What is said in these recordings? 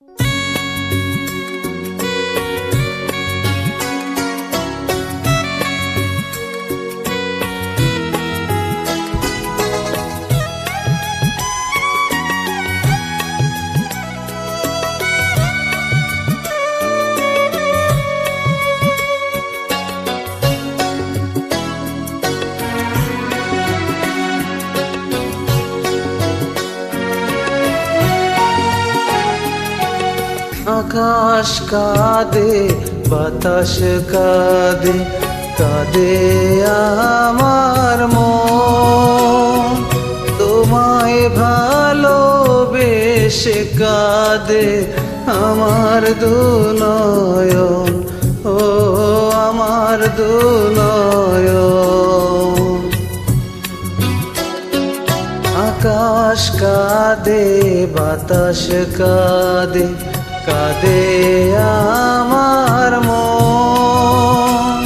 you আকাশ কাঁদে, বাতাস কাঁদে কাঁদে আমার মন। তোমায় ভালোবেসে কাঁদে আমার দুনয়ন। ও আমার দুনয়ন। আকাশ কাঁদে, বাতাস কাঁদে কাঁদে আমার মন।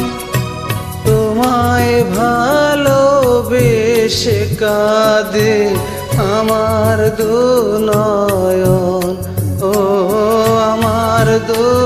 তোমায় ভালোবেসে কাদে আমার দু দুনয়ন। ও আমার দুনয়ন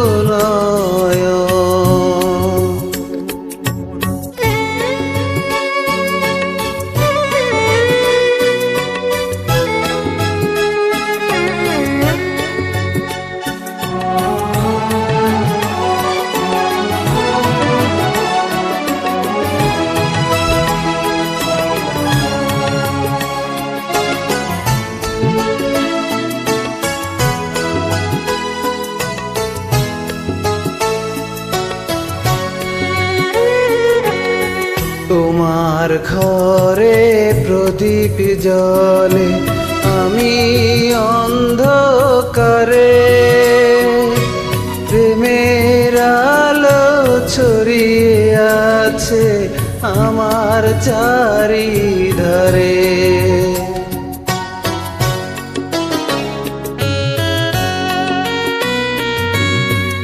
তোমার ঘরে প্রদীপ জলে আমি অন্ধকারে প্রেমের আলো ছড়িয়ে আছে আমার চারিধারে।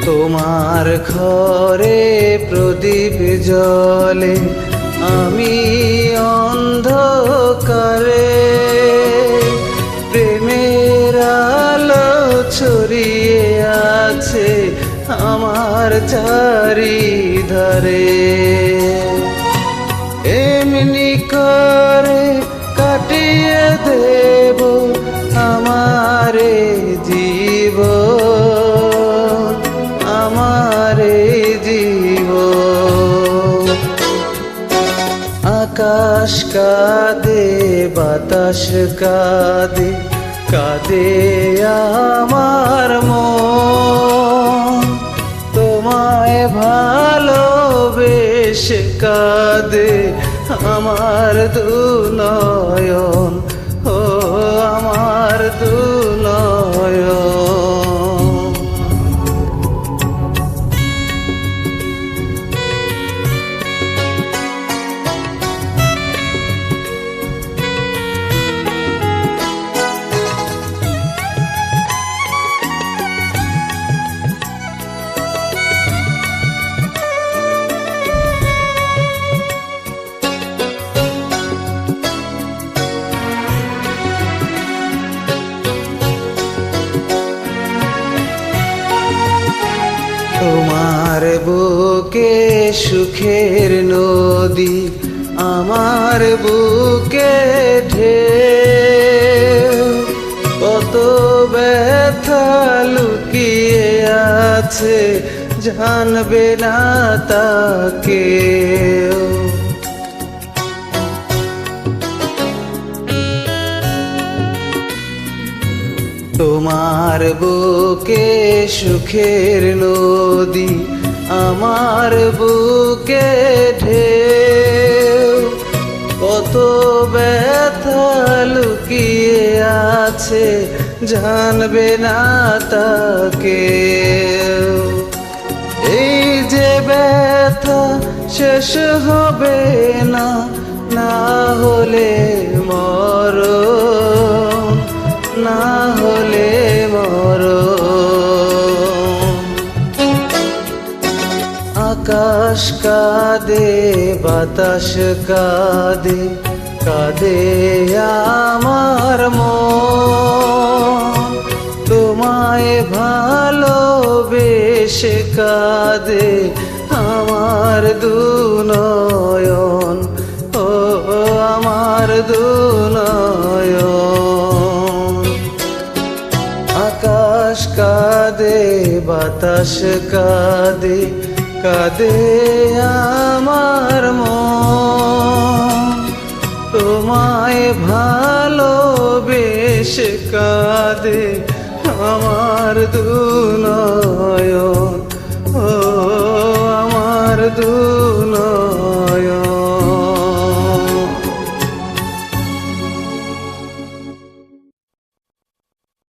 তোমার ঘরে প্রদীপ জলে আমি অন্ধকারে প্রেমের আলো ছড়িয়ে আছে আমার চারিধারে। আকাশ কাঁদে, বাতাস কাঁদে কাঁদে আমার মন। তোমায় ভালোবেসে কাঁদে আমার দুনয়ন। ও আমার দুনয়ন তোমার বুকে সুখের নদী আমার বুকে ঢেউ। কত ব্যথা লুকিয়ে আছে, জানবে না তাকে। তোমার বুকে সুখের নদী আমার বুকে ঢেউ। কত ব্যথা লুকিয়ে আছে, জানবে না তাকে। এই যে ব্যথা শেষ হবে না না হলে আকাশ কাঁদে বাতাস কাঁদে কাঁদে আমার মন। তোমায় ভালোবেসে কাঁদে আমার দুনয়ন। ও, আমার দুনয়ন। আকাশ কাঁদে, বাতাস কাঁদে কাদে আমার ম তোমায় ভালোবেসে কাদে আমার দুনয় ও আমার দুনয়